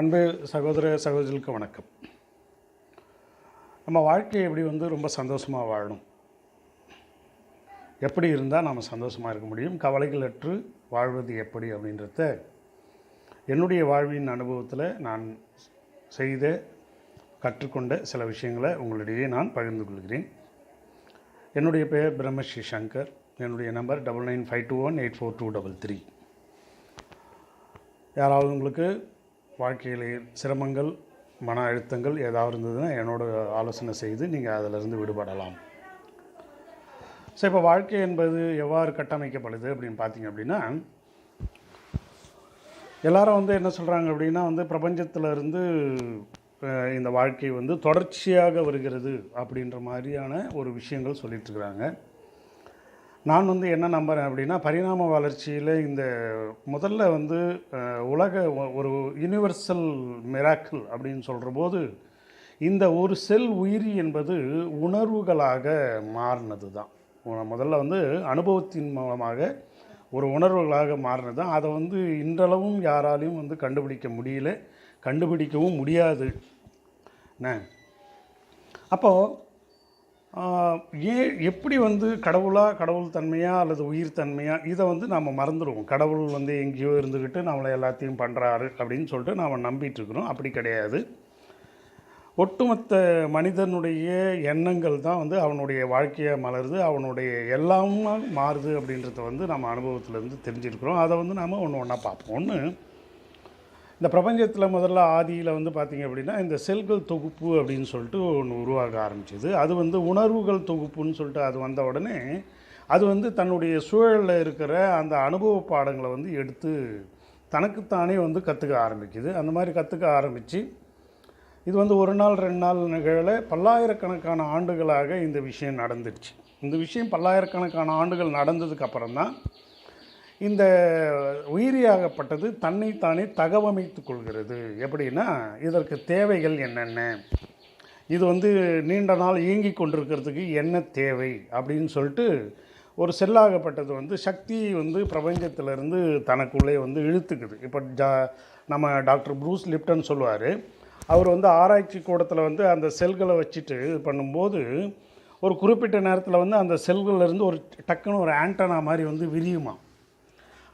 அன்பு சகோதர சகோதரிகளுக்கு வணக்கம். நம்ம வாழ்க்கையை எப்படி வந்து ரொம்ப சந்தோஷமாக வாழணும்? எப்படி இருந்தால் நாம் சந்தோஷமாக இருக்க முடியும்? கவலைகளற்று வாழ்வது எப்படி அப்படின்றத என்னுடைய வாழ்வின் அனுபவத்தில் நான் செய்த கற்றுக்கொண்ட சில விஷயங்களை உங்களிடையே நான் பகிர்ந்து கொள்கிறேன். என்னுடைய பெயர் பிரம்மஸ்ரீ சங்கர். என்னுடைய number double nine five two one eight four two double three. யாராவது உங்களுக்கு வாழ்க்கையில் சிரமங்கள் மன அழுத்தங்கள் ஏதாவது இருந்ததுன்னா என்னோட ஆலோசனை செய்து நீங்கள் அதிலிருந்து விடுபடலாம். ஸோ இப்போ வாழ்க்கை என்பது எவ்வாறு கட்டமைக்கப்படுது அப்படின்னு பார்த்தீங்க அப்படின்னா எல்லாரும் வந்து என்ன சொல்கிறாங்க அப்படின்னா வந்து பிரபஞ்சத்தில் இருந்து இந்த வாழ்க்கை வந்து தொடர்ச்சியாக வருகிறது அப்படின்ற மாதிரியான ஒரு விஷயங்கள் சொல்லிட்டுருக்குறாங்க நான் வந்து என்ன நம்புகிறேன் அப்படின்னா பரிணாம வளர்ச்சியில் இந்த முதல்ல வந்து உலக ஒரு யூனிவர்சல் மிராக்கிள் அப்படின்னு சொல்கிற போது இந்த ஒரு செல் உயிரி என்பது உணர்வுகளாக மாறினது தான் முதல்ல வந்து அனுபவத்தின் மூலமாக ஒரு உணர்வுகளாக மாறினது தான் அதை வந்து இன்றளவும் யாராலையும் வந்து கண்டுபிடிக்க முடியல கண்டுபிடிக்கவும் முடியாது. என்ன அப்போது ஏன் எப்படி வந்து கடவுளா கடவுள் தன்மையா அல்லது உயிர் தன்மையாக இதை வந்து நாம் மறந்துடுவோம். கடவுள் வந்து எங்கேயோ இருந்துக்கிட்டு நம்மளை எல்லாத்தையும் பண்ணுறாரு அப்படின்னு சொல்லிட்டு நாம் நம்பிட்டுருக்குறோம் அப்படி கிடையாது. ஒட்டுமொத்த மனிதனுடைய எண்ணங்கள் தான் வந்து அவனுடைய வாழ்க்கையை மலருது அவனுடைய எல்லாமும் மாறுது அப்படின்றத வந்து நம்ம அனுபவத்திலேருந்து தெரிஞ்சிருக்கிறோம். அதை வந்து நாம் ஒன்று ஒன்றா பார்ப்போம். ஒன்று இந்த பிரபஞ்சத்தில் முதல்ல ஆதியில் வந்து பார்த்திங்க அப்படின்னா இந்த செல்கள் தொகுப்பு அப்படின்னு சொல்லிட்டு ஒன்று உருவாக ஆரம்பிச்சது. அது வந்து உணர்வுகள் தொகுப்புன்னு சொல்லிட்டு அது வந்த உடனே அது வந்து தன்னுடைய சூழலில் இருக்கிற அந்த அனுபவ பாடங்களை வந்து எடுத்து தனக்குத்தானே வந்து கற்றுக்க ஆரம்பிக்குது. அந்த மாதிரி கற்றுக்க ஆரம்பித்து இது வந்து ஒரு நாள் ரெண்டு நாள் நிகழ பல்லாயிரக்கணக்கான ஆண்டுகளாக இந்த விஷயம் நடந்துடுச்சு இந்த விஷயம் பல்லாயிரக்கணக்கான ஆண்டுகள் நடந்ததுக்கப்புறம் தான் இந்த உயிரியாகப்பட்டது தன்னைத்தானே தகவமைத்து கொள்கிறது. எப்படின்னா இதற்கு தேவைகள் என்னென்ன? இது வந்து நீண்ட நாள் இயங்கி கொண்டிருக்கிறதுக்கு என்ன தேவை? அப்படின்னு சொல்லிட்டு ஒரு செல்லாகப்பட்டது வந்து சக்தி வந்து பிரபஞ்சத்திலேருந்து தனக்குள்ளே வந்து இழுத்துக்குது. இப்போ ஜா நம்ம டாக்டர் ப்ரூஸ் லிப்டன் சொல்லுவார். அவர் வந்து ஆராய்ச்சி கூடத்தில் வந்து அந்த செல்களை வச்சுட்டு இது பண்ணும்போது ஒரு குறிப்பிட்ட நேரத்தில் வந்து அந்த செல்கள்லேருந்து ஒரு டக்குன்னு ஒரு ஆண்டனா மாதிரி வந்து விரியுமா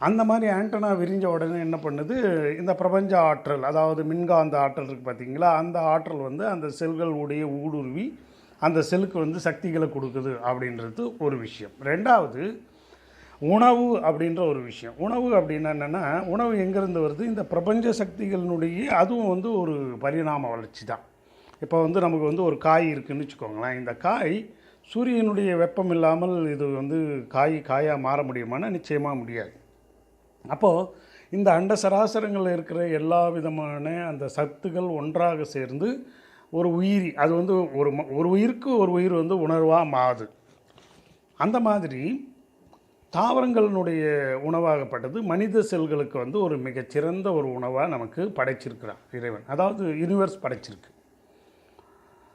அந்த மாதிரி ஆண்டனா விரிஞ்ச உடனே என்ன பண்ணுது? இந்த பிரபஞ்ச ஆற்றல் அதாவது மின்காந்த ஆற்றல் இருக்குது பார்த்தீங்களா அந்த ஆற்றல் வந்து அந்த செல்களுடைய ஊடுருவி அந்த செல்லுக்கு வந்து சக்திகளை கொடுக்குது அப்படின்றது ஒரு விஷயம். ரெண்டாவது உணவு அப்படின்ற ஒரு விஷயம். உணவு அப்படின்னா என்னென்னா உணவு எங்கேருந்து வருது? இந்த பிரபஞ்ச சக்திகளினுடைய அதுவும் வந்து ஒரு பரிணாம வளர்ச்சி தான். இப்போ வந்து நமக்கு வந்து ஒரு காய் இருக்குதுன்னு வச்சுக்கோங்களேன். இந்த காய் சூரியனுடைய வெப்பம் இல்லாமல் இது வந்து காய் காயாக மாற முடியுமானா நிச்சயமாக முடியாது. அப்போது இந்த அண்ட சராசரங்களில் இருக்கிற எல்லா விதமான அந்த சத்துக்கள் ஒன்றாக சேர்ந்து ஒரு உயிரி அது வந்து ஒரு ஒரு உயிருக்கு ஒரு உயிர் வந்து உணர்வாக மாறுது. அந்த மாதிரி தாவரங்களினுடைய உணவாகப்பட்டது மனித செல்களுக்கு வந்து ஒரு மிகச்சிறந்த ஒரு உணவாக நமக்கு படைச்சிருக்கிறான் இறைவன். அதாவது யூனிவர்ஸ் படைச்சிருக்கு.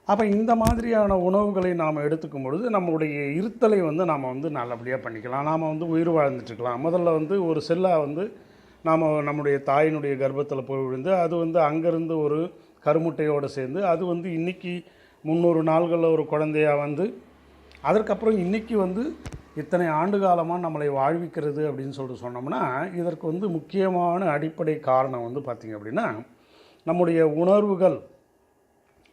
அப்போ இந்த மாதிரியான உணவுகளை நாம் எடுத்துக்கும் பொழுது நம்மளுடைய இருத்தலை வந்து நாம் வந்து நல்லபடியாக பண்ணிக்கலாம். நாம் வந்து உயிர் வாழ்ந்துட்டுருக்கலாம். முதல்ல வந்து ஒரு செல்லாக வந்து நாம் நம்முடைய தாயினுடைய கர்ப்பத்தில் போய் விழுந்து அது வந்து அங்கேருந்து ஒரு கருமுட்டையோடு சேர்ந்து அது வந்து இன்றைக்கி முந்நூறு நாள்களில் ஒரு குழந்தையாக வந்து அதற்கப்புறம் இன்றைக்கி வந்து இத்தனை ஆண்டு காலமாக நம்மளை வாழ்விக்கிறது அப்படின்னு சொல்லிட்டு சொன்னோம்னா இதற்கு வந்து முக்கியமான அடிப்படை காரணம் வந்து பார்த்திங்க அப்படின்னா நம்முடைய உணர்வுகள்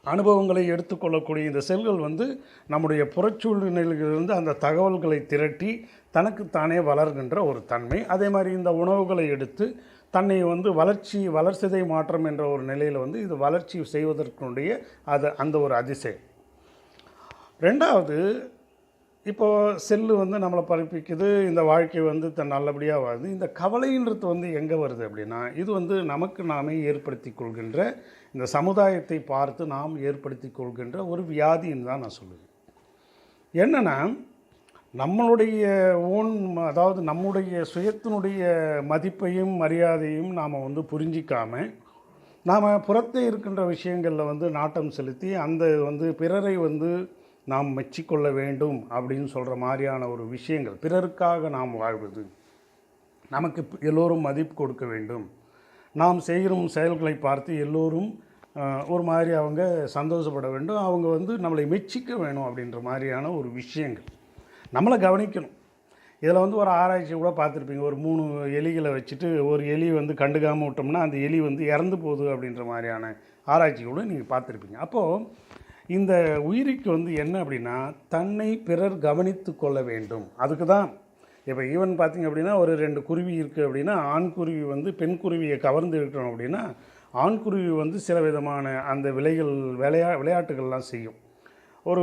அனுபவங்களை எடுத்துக்கொள்ளக்கூடிய இந்த செல்கள் வந்து நம்முடைய புறச்சூழ்நிலையிலிருந்து அந்த தகவல்களை திரட்டி தனக்குத்தானே வளர்கின்ற ஒரு தன்மை. அதே மாதிரி இந்த உணவுகளை எடுத்து தன்னை வந்து வளர்ச்சி வளர்சிதை மாற்றம் என்ற ஒரு நிலையில் வந்து இது வளர்ச்சி செய்வதற்குடைய அது அந்த ஒரு அதிசயம். ரெண்டாவது இப்போது செல்லு வந்து நம்மளை பரப்பிக்குது இந்த வாழ்க்கை வந்து தன் நல்லபடியாக வருது இந்த கவலைன்றது வந்து எங்கே வருது அப்படின்னா இது வந்து நமக்கு நாமே ஏற்படுத்தி கொள்கின்ற இந்த சமுதாயத்தை பார்த்து நாம் ஏற்படுத்தி கொள்கின்ற ஒரு வியாதின்னு தான் நான் சொல்லுவேன். என்னென்னா நம்மளுடைய ஓன் அதாவது நம்முடைய சுயத்தினுடைய மதிப்பையும் மரியாதையும் நாம் வந்து புரிஞ்சிக்காமல் நாம் புறத்தே இருக்கின்ற விஷயங்களில் வந்து நாட்டம் செலுத்தி அந்த வந்து பிறரை வந்து நாம் மெச்சிக்கொள்ள வேண்டும் அப்படின்னு சொல்கிற மாதிரியான ஒரு விஷயங்கள். பிறருக்காக நாம் வாழ்வது. நமக்கு எல்லோரும் மதிப்பு கொடுக்க வேண்டும். நாம் செய்கிற செயல்களை பார்த்து எல்லோரும் ஒரு மாதிரி அவங்க சந்தோஷப்பட வேண்டும். அவங்க வந்து நம்மளை மெச்சிக்க வேணும் அப்படின்ற மாதிரியான ஒரு விஷயங்கள். நம்மளை கவனிக்கணும். இதில் வந்து ஒரு ஆராய்ச்சி கூட பார்த்துருப்பீங்க. ஒரு மூணு எலிகளை வச்சுட்டு ஒரு எலி வந்து கண்டுக்காமல் விட்டோம்னா அந்த எலி வந்து இறந்து போகுது அப்படின்ற மாதிரியான ஆராய்ச்சி கூட நீங்கள் பார்த்துருப்பீங்க. அப்போது இந்த உயிரிக்கு வந்து என்ன அப்படின்னா தன்னை பிறர் கவனித்து கொள்ள வேண்டும். அதுக்கு தான் இப்போ ஈவன் பார்த்திங்க அப்படின்னா ஒரு ரெண்டு குருவி இருக்குது அப்படின்னா ஆண் குருவி வந்து பெண் குருவியை கவர்ந்து இருக்கணும் அப்படின்னா ஆண் குருவி வந்து சில விதமான அந்த விலைகள் விளையா விளையாட்டுகள்லாம் செய்யும். ஒரு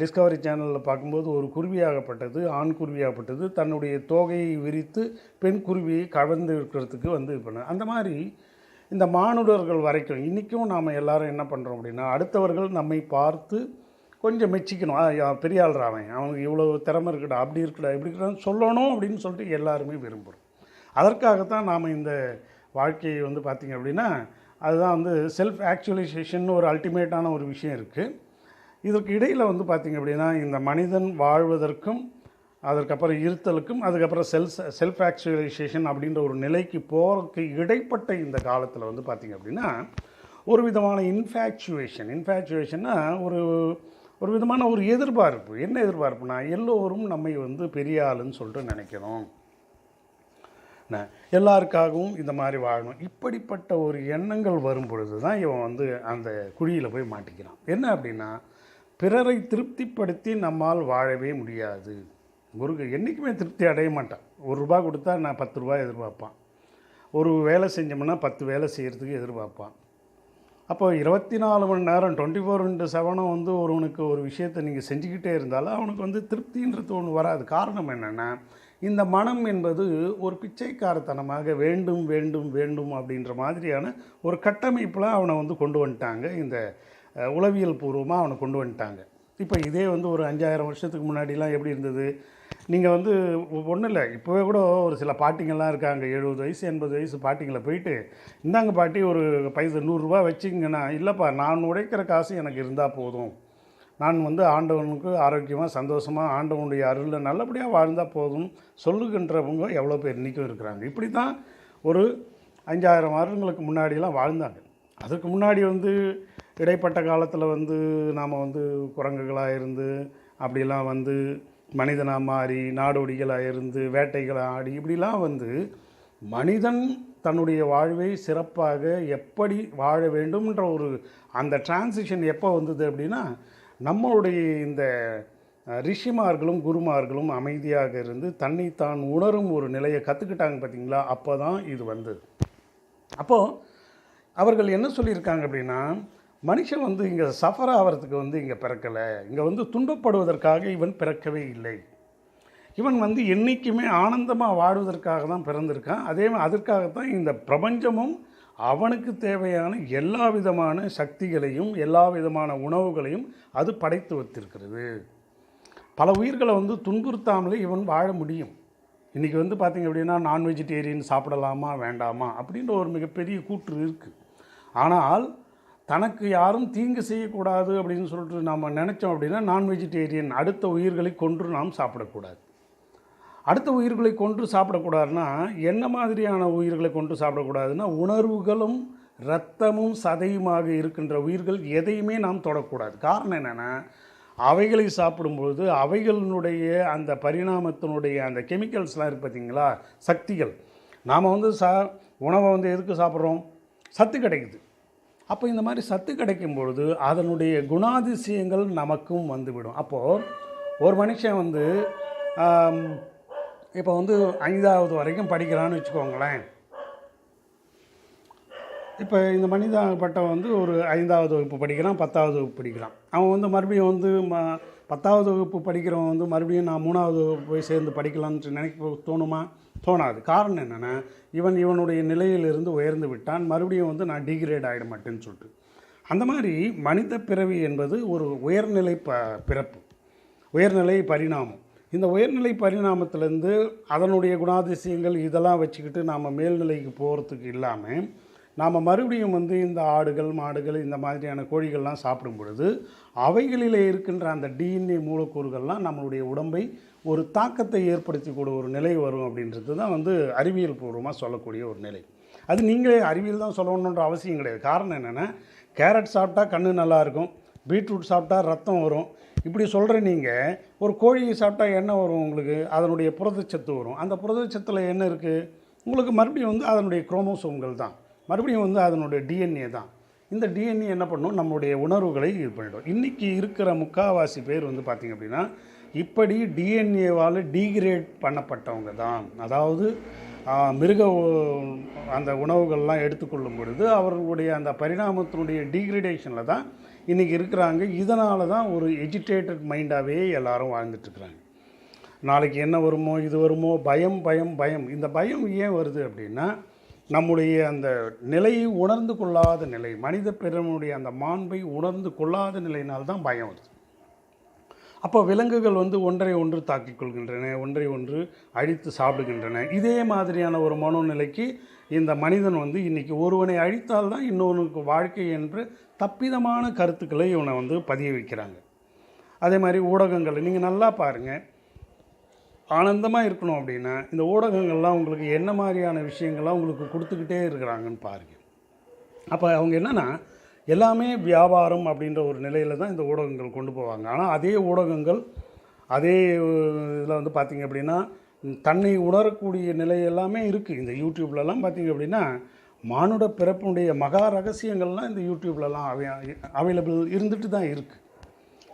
டிஸ்கவரி சேனலில் பார்க்கும்போது ஒரு குருவியாகப்பட்டது ஆண் குருவியாகப்பட்டது தன்னுடைய தோகையை விரித்து பெண் குருவியை கவர்ந்து இருக்கிறதுக்கு வந்து இது பண்ண அந்த மாதிரி இந்த மானுடர்கள் வரைக்கும் இன்றைக்கும் நாம் எல்லோரும் என்ன பண்ணுறோம் அப்படின்னா அடுத்தவர்கள் நம்மை பார்த்து கொஞ்சம் மெச்சிக்கணும். பெரிய ஆள்றாவன் அவனுக்கு இவ்வளோ திறமை இருக்கடா அப்படி இருக்குடா இப்படி இருக்குடான்னு சொல்லணும் அப்படின்னு சொல்லிட்டு எல்லாருமே விரும்புகிறோம் அதற்காகத்தான் நாம் இந்த வாழ்க்கையை வந்து பார்த்திங்க அப்படின்னா அதுதான் வந்து செல்ஃப் ஆக்சுவலைசேஷன் ஒரு அல்டிமேட்டான ஒரு விஷயம் இருக்குது இதற்கு இடையில் வந்து பார்த்திங்க அப்படின்னா இந்த மனிதன் வாழ்வதற்கும் அதற்கப்புறம் இருத்தலுக்கும் அதுக்கப்புறம் செல்ஃப் செல்ஃப் ஆக்சுவலைசேஷன் அப்படின்ற ஒரு நிலைக்கு போகிறதுக்கு இடைப்பட்ட இந்த காலத்தில் வந்து பார்த்திங்க அப்படின்னா ஒரு விதமான இன்ஃபேக்சுவேஷன் இன்ஃபேக்சுவேஷன்னா ஒரு ஒரு விதமான ஒரு எதிர்பார்ப்பு. என்ன எதிர்பார்ப்புனா எல்லோரும் நம்மை வந்து பெரிய ஆளுன்னு சொல்லிட்டு நினைக்கிறோம். எல்லாருக்காகவும் இந்த மாதிரி வாழணும். இப்படிப்பட்ட ஒரு எண்ணங்கள் வரும் பொழுது தான் இவன் வந்து அந்த குழியில் போய் மாட்டிக்கிறான். என்ன அப்படின்னா பிறரை திருப்திப்படுத்தி நம்மால் வாழவே முடியாது. ஒரு என்றைக்குமே திருப்தி அடைய மாட்டான். ஒரு ரூபா கொடுத்தா நான் பத்து ரூபா எதிர்பார்ப்பான். ஒரு வேலை செஞ்சோம்னா பத்து வேலை செய்கிறதுக்கு எதிர்பார்ப்பான். அப்போ இருபத்தி நாலு மணி நேரம் டுவெண்ட்டி ஃபோர் இன்ட்டு செவனும் வந்து ஒருவனுக்கு ஒரு விஷயத்தை நீங்கள் செஞ்சுக்கிட்டே இருந்தாலும் அவனுக்கு வந்து திருப்தின்றது ஒன்று வராது. காரணம் என்னென்னா இந்த மனம் என்பது ஒரு பிச்சைக்காரத்தனமாக வேண்டும் வேண்டும் வேண்டும் அப்படின்ற மாதிரியான ஒரு கட்டமைப்பில் அவனை வந்து கொண்டு வந்துட்டாங்க. இந்த உளவியல் பூர்வமாக அவனை கொண்டு வந்துட்டாங்க. இப்போ இதே வந்து ஒரு அஞ்சாயிரம் வருஷத்துக்கு முன்னாடிலாம் எப்படி இருந்தது? நீங்கள் வந்து ஒன்றும் இல்லை. இப்போவே கூட ஒரு சில பாட்டிங்கெல்லாம் இருக்காங்க. எழுபது வயசு எண்பது வயசு பாட்டிங்களை போயிட்டு இந்தாங்க பாட்டி ஒரு பைசா நூறுரூவா வச்சிங்கன்னா இல்லைப்பா நான் உழைக்கிற காசு எனக்கு இருந்தால் போதும். நான் வந்து ஆண்டவனுக்கு ஆரோக்கியமாக சந்தோஷமாக ஆண்டவனுடைய அருளில் நல்லபடியாக வாழ்ந்தால் போதும். சொல்லுகின்றவங்க எவ்வளோ பேர் இன்றைக்கும் இருக்கிறாங்க. இப்படி தான் ஒரு அஞ்சாயிரம் வருடங்களுக்கு முன்னாடியெல்லாம் வாழ்ந்தாங்க. அதுக்கு முன்னாடி வந்து இடைப்பட்ட காலத்தில் வந்து நாம் வந்து குரங்குகளாக இருந்து அப்படிலாம் வந்து மனிதனாக மாறி நாடோடிகளாக இருந்து வேட்டைகளாக ஆடி இப்படிலாம் வந்து மனிதன் தன்னுடைய வாழ்வை சிறப்பாக எப்படி வாழ வேண்டும்ன்ற ஒரு அந்த டிரான்சிஷன் எப்போ வந்தது அப்படின்னா நம்மளுடைய இந்த ரிஷிமார்களும் குருமார்களும் அமைதியாக இருந்து தன்னைத்தான் உணரும் ஒரு நிலையை கற்றுக்கிட்டாங்க பார்த்தீங்களா? அப்போ தான் இது வந்தது. அப்போது அவர்கள் என்ன சொல்லியிருக்காங்க அப்படின்னா மனுஷன் வந்து இங்கே சஃபர் ஆகிறதுக்கு வந்து இங்கே பிறக்கலை. இங்கே வந்து துன்பப்படுவதற்காக இவன் பிறக்கவே இல்லை. இவன் வந்து என்றைக்குமே ஆனந்தமாக வாழ்வதற்காக தான் பிறந்திருக்கான். அதே அதற்காகத்தான் இந்த பிரபஞ்சமும் அவனுக்கு தேவையான எல்லா விதமான சக்திகளையும் எல்லா விதமான உணவுகளையும் அது படைத்து வைத்திருக்கிறது பல உயிர்களை வந்து துன்புறுத்தாமலே இவன் வாழ முடியும். இன்றைக்கி வந்து பார்த்திங்க அப்படின்னா நான் வெஜிடேரியன் சாப்பிடலாமா வேண்டாமா அப்படின்ற ஒரு மிகப்பெரிய கூற்று இருக்குது ஆனால் தனக்கு யாரும் தீங்கு செய்யக்கூடாது அப்படின்னு சொல்லிட்டு நாம் நினச்சோம் அப்படின்னா நான் வெஜிடேரியன் அடுத்த உயிர்களை கொன்று நாம் சாப்பிடக்கூடாது. அடுத்த உயிர்களை கொன்று சாப்பிடக்கூடாதுன்னா என்ன மாதிரியான உயிர்களை கொன்று சாப்பிடக்கூடாதுன்னா உணர்வுகளும் இரத்தமும் சதையுமாக இருக்கின்ற உயிர்கள் எதையுமே நாம் தொடக்கூடாது. காரணம் என்னென்னா அவைகளை சாப்பிடும்பொழுது அவைகளினுடைய அந்த பரிணாமத்தினுடைய அந்த கெமிக்கல்ஸ்லாம் இருக்குது பார்த்தீங்களா? சக்திகள். நாம் வந்து சா உணவை வந்து எதுக்கு சாப்பிட்றோம்? சத்து கிடைக்குது. அப்போ இந்த மாதிரி சத்து கிடைக்கும் பொழுது அதனுடைய குணாதிசயங்கள் நமக்கும் வந்துவிடும். அப்போது ஒரு மனுஷன் வந்து இப்போ வந்து ஐந்தாவது வரைக்கும் படிக்கிறான்னு வச்சுக்கோங்களேன். இப்போ இந்த மனிதப்பட்டம் வந்து ஒரு ஐந்தாவது வகுப்பு படிக்கிறான் பத்தாவது வகுப்பு படிக்கிறான். அவன் வந்து மறுபடியும் வந்து ம பத்தாவது வகுப்பு படிக்கிறவன் வந்து மறுபடியும் நான் மூணாவது வகுப்பு போய் சேர்ந்து படிக்கலாம்னு நினைக்க தோணுமா? தோணாது. காரணம் என்னென்னா இவன் இவனுடைய நிலையிலிருந்து உயர்ந்து விட்டான். மறுபடியும் வந்து நான் டிகிரேட் ஆகிட மாட்டேன்னு சொல்லிட்டு. அந்த மாதிரி மனித பிறவி என்பது ஒரு உயர்நிலை ப பிறப்பு. உயர்நிலை பரிணாமம். இந்த உயர்நிலை பரிணாமத்திலேருந்து அதனுடைய குணாதிசயங்கள் இதெல்லாம் வச்சுக்கிட்டு நாம் மேல்நிலைக்கு போகிறதுக்கு இல்லாமல் நாம் மறுபடியும் வந்து இந்த ஆடுகள் மாடுகள் இந்த மாதிரியான கோழிகள்லாம் சாப்பிடும் பொழுது அவைகளிலே இருக்கின்ற அந்த டிஎன்ஏ மூலக்கூறுகள்லாம் நம்மளுடைய உடம்பை ஒரு தாக்கத்தை ஏற்படுத்தக்கூடிய ஒரு நிலை வரும் அப்படின்றது தான் வந்து அறிவியல் பூர்வமாக சொல்லக்கூடிய ஒரு நிலை. அது நீங்களே அறிவியல் தான் சொல்லணுன்ற அவசியம் கிடையாது. காரணம் என்னென்னா கேரட் சாப்பிட்டா கண்ணு நல்லாயிருக்கும் பீட்ரூட் சாப்பிட்டா ரத்தம் வரும். இப்படி சொல்கிற நீங்கள் ஒரு கோழியை சாப்பிட்டா என்ன வரும் உங்களுக்கு? அதனுடைய புரதச்சத்து வரும். அந்த புரதச்சத்தில் என்ன இருக்குது உங்களுக்கு மறுபடியும் வந்து அதனுடைய குரோமோசோம்கள் தான். மறுபடியும் வந்து அதனுடைய டிஎன்ஏ தான். இந்த டிஎன்ஏ என்ன பண்ணும்? நம்மளுடைய உணர்வுகளை இது பண்ணிடும். இன்றைக்கி இருக்கிற முக்காவாசி பேர் வந்து பார்த்திங்க அப்படின்னா இப்படி டிஎன்ஏவால் டீக்ரேட் பண்ணப்பட்டவங்க தான் அதாவது மிருக உ- அந்த உணவுகள்லாம் எடுத்துக்கொள்ளும் பொழுது அவர்களுடைய அந்த பரிணாமத்தினுடைய டீக்ரேடேஷனில் தான் இன்றைக்கி இருக்கிறாங்க. இதனால தான் ஒரு எஜிடேட்டட் மைண்டாகவே எல்லாரும் வாழ்ந்துட்டுருக்குறாங்க நாளைக்கு என்ன வருமோ இது வருமோ பயம் பயம் பயம். இந்த பயம் ஏன் வருது அப்படின்னா நம்முடைய அந்த நிலையை உணர்ந்து கொள்ளாத நிலை மனித பிறனுடைய அந்த மாண்பை உணர்ந்து கொள்ளாத நிலையினால்தான் பயம் வருது. அப்போ விலங்குகள் வந்து ஒன்றை ஒன்று தாக்கிக் கொள்கின்றன ஒன்றை ஒன்று அழித்து சாப்பிடுகின்றன. இதே மாதிரியான ஒரு மனோநிலைக்கு இந்த மனிதன் வந்து இன்றைக்கி ஒருவனை அழித்தால் தான் இன்னொருவனுக்கு வாழ்க்கை என்று தப்பிதமான கருத்துக்களை இவனை வந்து பதிய வைக்கிறாங்க. அதே மாதிரி ஊடகங்கள் நீங்கள் நல்லா பாருங்கள் ஆனந்தமாக இருக்கணும் அப்படின்னா இந்த ஊடகங்கள்லாம் உங்களுக்கு என்ன மாதிரியான விஷயங்கள்லாம் உங்களுக்கு கொடுத்துக்கிட்டே இருக்கிறாங்கன்னு பாருங்கள் அப்போ அவங்க என்னென்னா எல்லாமே வியாபாரம் அப்படின்ற ஒரு நிலையில் தான் இந்த ஊடகங்கள் கொண்டு போவாங்க. ஆனால் அதே ஊடகங்கள் அதே இதில் வந்து பார்த்திங்க அப்படின்னா தன்னை உணரக்கூடிய நிலை எல்லாமே இருக்குது இந்த யூடியூப்லலாம் பார்த்திங்க அப்படின்னா மானுட பிறப்புடைய மகா ரகசியங்கள்லாம் இந்த யூடியூப்லலாம் அவை அவைலபிள் இருந்துட்டு தான் இருக்குது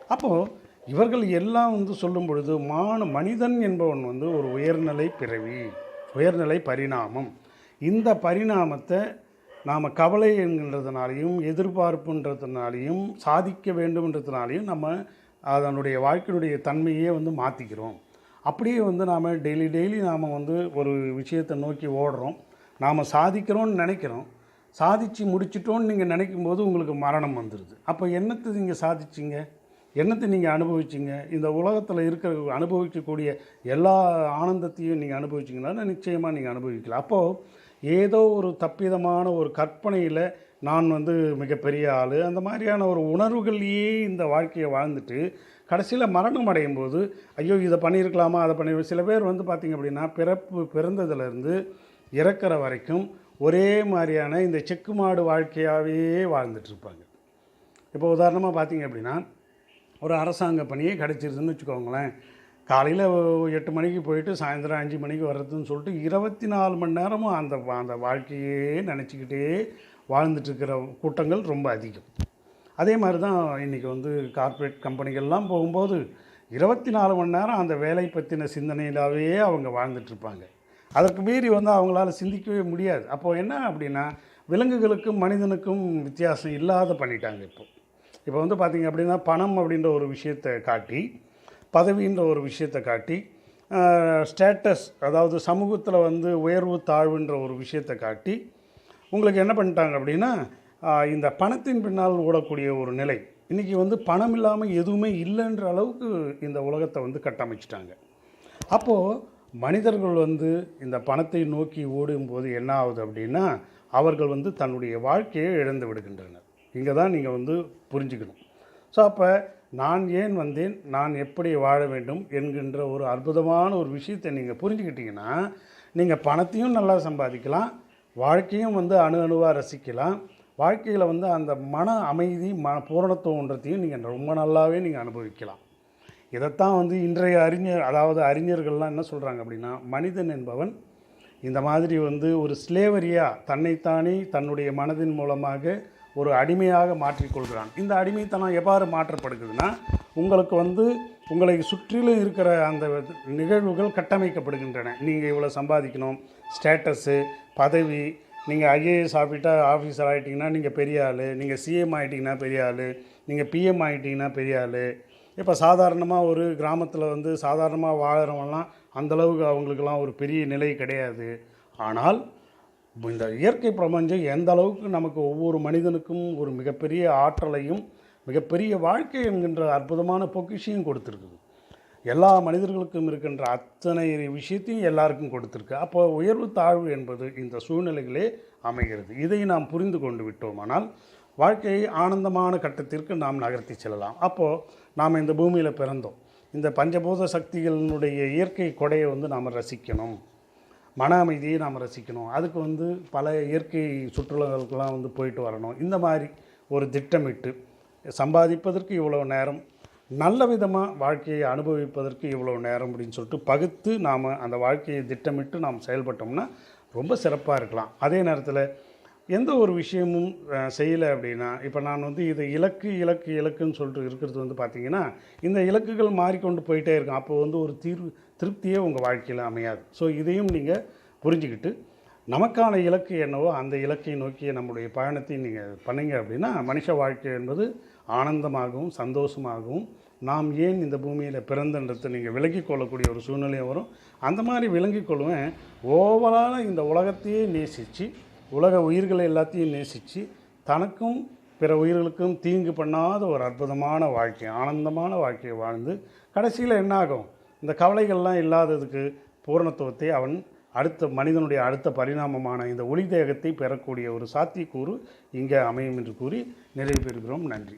அப்போது இவர்கள் எல்லாம் வந்து சொல்லும் பொழுது மான மனிதன் என்பவன் வந்து ஒரு உயர்நிலை பிறவி உயர்நிலை பரிணாமம். இந்த பரிணாமத்தை நாம் கவலை என்கின்றதுனாலையும் எதிர்பார்ப்புன்றதுனாலையும் சாதிக்க வேண்டும்ன்றதுனாலையும் நம்ம அதனுடைய வாழ்க்கையினுடைய தன்மையே வந்து மாற்றிக்கிறோம் அப்படியே வந்து நாம் டெய்லி டெய்லி நாம் வந்து ஒரு விஷயத்தை நோக்கி ஓடுறோம். நாம் சாதிக்கிறோன்னு நினைக்கிறோம். சாதிச்சு முடிச்சிட்டோன்னு நீங்கள் நினைக்கும் போது உங்களுக்கு மரணம் வந்துடுது அப்போ என்னத்தை நீங்கள் சாதிச்சிங்க? என்னத்தை நீங்கள் அனுபவிச்சிங்க? இந்த உலகத்தில் இருக்கிற அனுபவிக்கக்கூடிய எல்லா ஆனந்தத்தையும் நீங்கள் அனுபவிச்சிங்கன்னா நிச்சயமாக நீங்கள் அனுபவிக்கலாம். அப்போது ஏதோ ஒரு தப்பிதமான ஒரு கற்பனையில் நான் வந்து மிகப்பெரிய ஆள். அந்த மாதிரியான ஒரு உணர்வுகள்லேயே இந்த வாழ்க்கையை வாழ்ந்துட்டு கடைசியில் மரணம் அடையும் போது ஐயோ இதை பண்ணியிருக்கலாமா அதை பண்ணி சில பேர் வந்து பார்த்திங்க அப்படின்னா பிறப்பு பிறந்ததுலேருந்து இறக்கிற வரைக்கும் ஒரே மாதிரியான இந்த செக்கு மாடு வாழ்க்கையாகவே வாழ்ந்துட்டுருப்பாங்க இப்போ உதாரணமாக பார்த்தீங்க அப்படின்னா ஒரு அரசாங்க பணியே கிடச்சிருதுன்னு வச்சுக்கோங்களேன். காலையில் எட்டு மணிக்கு போயிட்டு சாயந்தரம் அஞ்சு மணிக்கு வர்றதுன்னு சொல்லிட்டு இருபத்தி நாலு மணி நேரமும் அந்த அந்த வாழ்க்கையே நினச்சிக்கிட்டே வாழ்ந்துட்டுருக்கிற கூட்டங்கள் ரொம்ப அதிகம். அதே மாதிரி தான் இன்றைக்கி வந்து கார்ப்பரேட் கம்பெனிகள்லாம் போகும்போது இருபத்தி நாலு மணி நேரம் அந்த வேலை பற்றின சிந்தனையிலாவே அவங்க வாழ்ந்துட்டுருப்பாங்க அதற்கு மீறி வந்து அவங்களால சிந்திக்கவே முடியாது. அப்போது என்ன அப்படின்னா விலங்குகளுக்கும் மனிதனுக்கும் வித்தியாசம் இல்லாத பண்ணிட்டாங்க இப்போ. இப்போ வந்து பார்த்திங்க அப்படின்னா பணம் அப்படின்ற ஒரு விஷயத்தை காட்டி பதவின்ற ஒரு விஷயத்தை காட்டி ஸ்டேட்டஸ் அதாவது சமூகத்தில் வந்து உயர்வு தாழ்வுன்ற ஒரு விஷயத்தை காட்டி உங்களுக்கு என்ன பண்ணிட்டாங்க அப்படின்னா இந்த பணத்தின் பின்னால் ஓடக்கூடிய ஒரு நிலை. இன்றைக்கி வந்து பணம் இல்லாமல் எதுவுமே இல்லைன்ற அளவுக்கு இந்த உலகத்தை வந்து கட்டமைச்சிட்டாங்க. அப்போது மனிதர்கள் வந்து இந்த பணத்தை நோக்கி ஓடும்போது என்ன ஆகுது அப்படின்னா அவர்கள் வந்து தன்னுடைய வாழ்க்கையை இழந்து விடுகின்றனர். இங்கே தான் நீங்கள் வந்து புரிஞ்சுக்கணும். ஸோ அப்போ நான் ஏன் வந்தேன்? நான் எப்படி வாழ வேண்டும்? என்கின்ற ஒரு அற்புதமான ஒரு விஷயத்தை நீங்கள் புரிஞ்சுக்கிட்டிங்கன்னா நீங்கள் பணத்தையும் நல்லா சம்பாதிக்கலாம் வாழ்க்கையும் வந்து அணு அணுவாக ரசிக்கலாம். வாழ்க்கையில் வந்து அந்த மன அமைதி மன பூரணத்துவன்றத்தையும் நீங்கள் ரொம்ப நல்லாவே நீங்கள் அனுபவிக்கலாம். இதைத்தான் வந்து இன்றைய அறிஞர் அதாவது அறிஞர்கள்லாம் என்ன சொல்கிறாங்க அப்படின்னா மனிதன் என்பவன் இந்த மாதிரி வந்து ஒரு ஸ்லேவரியாக தன்னைத்தானே தன்னுடைய மனதின் மூலமாக ஒரு அடிமையாக மாற்றிக்கொள்கிறான் இந்த அடிமைத்தனம் எவ்வாறு மாற்றப்படுகிறதுனா உங்களுக்கு வந்து உங்களை சுற்றிலும் இருக்கிற அந்த நிகழ்வுகள் கட்டமைக்கப்படுகின்றன. நீங்கள் இவ்வளோ சம்பாதிக்கணும் ஸ்டேட்டஸு பதவி நீங்கள் ஐஏஎஸ் ஆஃபீஸர் ஆஃபீஸர் ஆகிட்டிங்கன்னா நீங்கள் பெரிய ஆள் நீங்கள் சிஎம் ஆகிட்டிங்கன்னா பெரிய ஆள் நீங்கள் பிஎம் ஆகிட்டிங்கன்னா பெரிய ஆள். இப்போ சாதாரணமாக ஒரு கிராமத்தில் வந்து சாதாரணமாக வாழறவங்கலாம் அந்தளவுக்கு அவங்களுக்கெல்லாம் ஒரு பெரிய நிலை கிடையாது. ஆனால் இந்த இயற்கை பிரபஞ்சம் எந்த அளவுக்கு நமக்கு ஒவ்வொரு மனிதனுக்கும் ஒரு மிகப்பெரிய ஆற்றலையும் மிகப்பெரிய வாழ்க்கை என்கின்ற அற்புதமான பொக்கிஷையும் கொடுத்துருக்குது. எல்லா மனிதர்களுக்கும் இருக்கின்ற அத்தனை விஷயத்தையும் எல்லாருக்கும் கொடுத்துருக்கு. அப்போ உயர்வு தாழ்வு என்பது இந்த சூழ்நிலைகளே அமைகிறது. இதை நாம் புரிந்து கொண்டு விட்டோமானால் வாழ்க்கையை ஆனந்தமான கட்டத்திற்கு நாம் நகர்த்தி செல்லலாம். அப்போது நாம் இந்த பூமியில் பிறந்தோம். இந்த பஞ்சபூத சக்திகளினுடைய இயற்கை கொடையை வந்து நாம் ரசிக்கணும். மன அமைதியை நாம் ரசிக்கணும். அதுக்கு வந்து பல இயற்கை சுற்றுலாக்களுக்கெல்லாம் வந்து போயிட்டு வரணும். இந்த மாதிரி ஒரு திட்டமிட்டு சம்பாதிப்பதற்கு இவ்வளோ நேரம் நல்ல விதமாக வாழ்க்கையை அனுபவிப்பதற்கு இவ்வளோ நேரம் அப்படின்னு சொல்லிட்டு பகுத்து நாம் அந்த வாழ்க்கையை திட்டமிட்டு நாம் செயல்பட்டோம்னா ரொம்ப சிறப்பாக இருக்கலாம். அதே நேரத்தில் எந்த ஒரு விஷயமும் செய்யலை அப்படின்னா இப்போ நான் வந்து இது இலக்கு இலக்கு இலக்குன்னு சொல்லிட்டு இருக்கிறது வந்து பார்த்திங்கன்னா இந்த இலக்குகள் மாறிக்கொண்டு போயிட்டே இருக்கும். அப்போ வந்து ஒரு தீர்வு திருப்தியே உங்கள் வாழ்க்கையில் அமையாது. ஸோ இதையும் நீங்கள் புரிஞ்சுக்கிட்டு நமக்கான இலக்கு என்னவோ அந்த இலக்கை நோக்கிய நம்முடைய பயணத்தை நீங்கள் பண்ணீங்க அப்படின்னா மனுஷ வாழ்க்கை என்பது ஆனந்தமாகவும் சந்தோஷமாகவும் நாம் ஏன் இந்த பூமியில் பிறந்தன்றதை நீங்கள் விலகிக் கொள்ளக்கூடிய ஒரு சூழ்நிலையும் வரும். அந்த மாதிரி விளங்கிக் கொள்வேன். ஓவராலாக இந்த உலகத்தையே நேசித்து உலக உயிர்களை எல்லாத்தையும் நேசித்து தனக்கும் பிற உயிர்களுக்கும் தீங்கு பண்ணாத ஒரு அற்புதமான வாழ்க்கை ஆனந்தமான வாழ்க்கையை வாழ்ந்து கடைசியில் என்னாகும் இந்த கவலைகள்லாம் இல்லாததுக்கு பூரணத்துவத்தை அவன் அடுத்த மனிதனுடைய அடுத்த பரிணாமமான இந்த ஒளி தேகத்தை பெறக்கூடிய ஒரு சாத்தியக்கூறு இங்கே அமையும் என்று கூறி நிறைவு பெறுகிறோம். நன்றி.